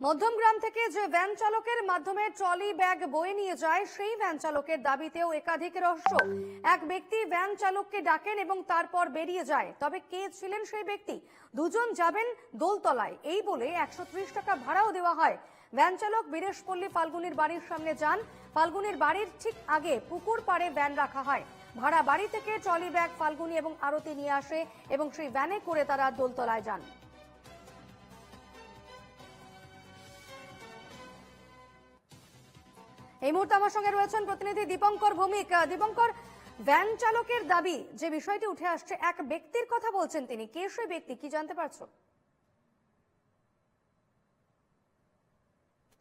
মধ্যমগ্রাম থেকে যে ভ্যান চালকের মাধ্যমে ট্রলি ব্যাগ বয়ে নিয়ে যায়, সেই ভ্যান চালকের দাবিতেও একাধিক রহস্য। এক ব্যক্তি ভ্যান চালককে ডাকেন এবং তারপর বেরিয়ে যায়। তবে কে ছিলেন সেই ব্যক্তি? দুজন যাবেন দোলতলায়। এই বলে একশো ত্রিশ টাকা ভাড়াও দেওয়া হয়। ভ্যান চালক বীরেশপল্লী ফাল্গুনির বাড়ির সামনে যান। ফাল্গুনির বাড়ির ঠিক আগে পুকুর পাড়ে ভ্যান রাখা হয়। ভাড়া বাড়ি থেকে ট্রলি ব্যাগ ফাল্গুনি এবং আরতি নিয়ে আসে এবং সেই ভ্যানে করে তারা দোলতলায় যান। এই মুহূর্তে আমার সঙ্গে রয়েছেন প্রতিনিধি দীপঙ্কর ভৌমিক। দীপঙ্কর, ভ্যান চালকের দাবি, যে বিষয়টি উঠে আসছে, এক ব্যক্তির কথা বলছেন তিনি। কে সেই ব্যক্তি? কি জানতে পারছ?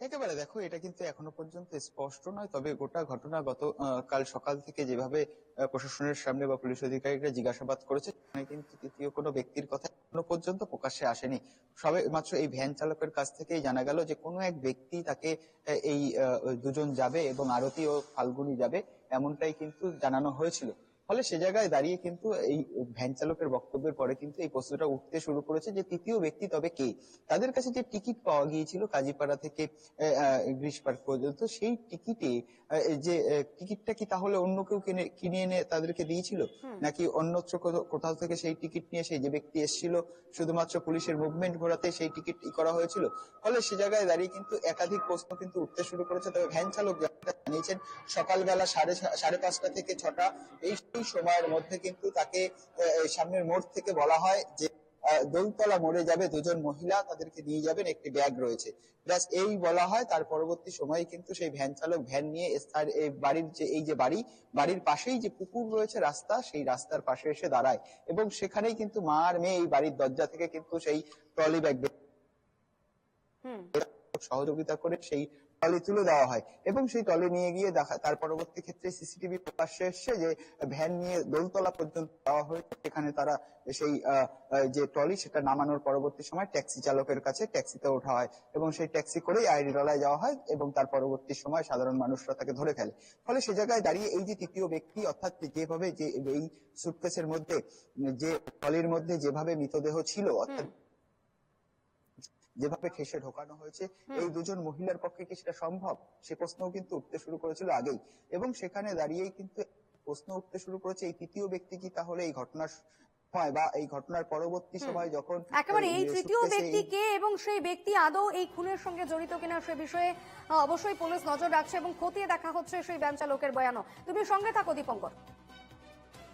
একেবারে দেখো, এটা কিন্তু এখনও পর্যন্ত স্পষ্ট নয়, তবে গোটা ঘটনা গত কাল সকাল থেকে যেভাবে প্রশাসনের সামনে বা পুলিশ আধিকারিকরা জিজ্ঞাসাবাদ করেছে কিন্তু তৃতীয় কোনো ব্যক্তির কথা এখনও পর্যন্ত প্রকাশ্যে আসেনি। সবে, মাত্র এই ভ্যান চালকের কাছ থেকেই জানা গেল যে কোনো এক ব্যক্তি তাকে এই দুজন যাবে এবং আরতি ও ফাল্গুনি যাবে, এমনটাই কিন্তু জানানো হয়েছিল। ফলে সে জায়গায় দাঁড়িয়ে কিন্তু এই ভ্যান চালকের বক্তব্যের পরে কিন্তু এই প্রশ্নটা উঠতে শুরু করেছে যে তৃতীয় ব্যক্তি তবে কে? তাদের কাছে যে টিকিট পাওয়া গিয়েছিল কাজীপাড়া থেকে গ্রিস পার্ক পর্যন্ত সেই টিকিটে যে টিকিটটা কি তাহলে অন্য কেউ কিনে কিনে এনে তাদেরকে দিয়েছিল? নাকি অন্যত্র কোথাও- থেকে সেই টিকিট নিয়ে সেই যে ব্যক্তি এসেছিল শুধুমাত্র পুলিশের মুভমেন্ট ঘোরাতে সেই টিকিট করা হয়েছিল? ফলে সে জায়গায় দাঁড়িয়ে কিন্তু একাধিক প্রশ্ন কিন্তু উঠতে শুরু করেছে। তবে ভ্যান চালক জানিয়েছেন সকালবেলা সাড়ে সাড়ে পাঁচটা থেকে ছটা এই সময়ের মধ্যে কিন্তু তাকে সামনের মোড় থেকে বলা হয় যে দোলতলা মোড়ে যাবে দুজন মহিলা, তাদেরকে নিয়ে যাবেন একটি ব্যাগ রয়েছে। ব্যাস, এই বলা হয়, তার পরবর্তী সময়ে কিন্তু সেই ভ্যান চালক ভ্যান নিয়ে বাড়ির যে, এই যে বাড়ি, বাড়ির পাশেই যে পুকুর রয়েছে রাস্তা, সেই রাস্তার পাশে এসে দাঁড়ায়। এবং সেখানেই কিন্তু মা আর মেয়ে এই বাড়ির দরজা থেকে কিন্তু সেই ট্রলি ব্যাগ হুম। সহযোগিতা করে সেই টলি তুলে দেওয়া হয় এবং সেই টলি নিয়ে গিয়ে দেখা তার পরবর্তী ক্ষেত্রে সিসিটিভি প্রকাশ্যে এসছে যে ভ্যান নিয়ে দোলতলা পর্যন্ত দেওয়া হয়েছে সেখানে তারা সেই যে টলি সেটা নামানোর পরবর্তী সময় ট্যাক্সি চালকের কাছে ট্যাক্সিতে ওঠা হয় এবং সেই ট্যাক্সি করেই আইডি টলায় যাওয়া হয় এবং তার পরবর্তী সময় সাধারণ মানুষরা তাকে ধরে ফেলে। ফলে সে জায়গায় দাঁড়িয়ে এই যে তৃতীয় ব্যক্তি অর্থাৎ যেভাবে যে এই সুটকেসের মধ্যে যে টলির মধ্যে যেভাবে মৃতদেহ ছিল অর্থাৎ যেভাবে ঠেসে ঢোকানো হয়েছে এই দুজন মহিলার পক্ষে কি সেটা সম্ভব? সে প্রশ্নও কিন্তু উঠতে শুরু করেছিল আগেই। এবং সেখানে দাঁড়িয়েই কিন্তু প্রশ্ন উঠতে শুরু করেছে এই তৃতীয় ব্যক্তি কি তাহলে এই ঘটনার সময় বা এই ঘটনার পরবর্তী সময় যখন একেবারে এই তৃতীয় ব্যক্তি কে এবং সেই ব্যক্তি আদৌ এই খুনের সঙ্গে জড়িত কিনা সে বিষয়ে অবশ্যই পুলিশ নজর রাখছে এবং খতিয়ে দেখা হচ্ছে সেই ভ্যান চালকের বয়ানও। তুমি সঙ্গে থাকো দীপঙ্কর।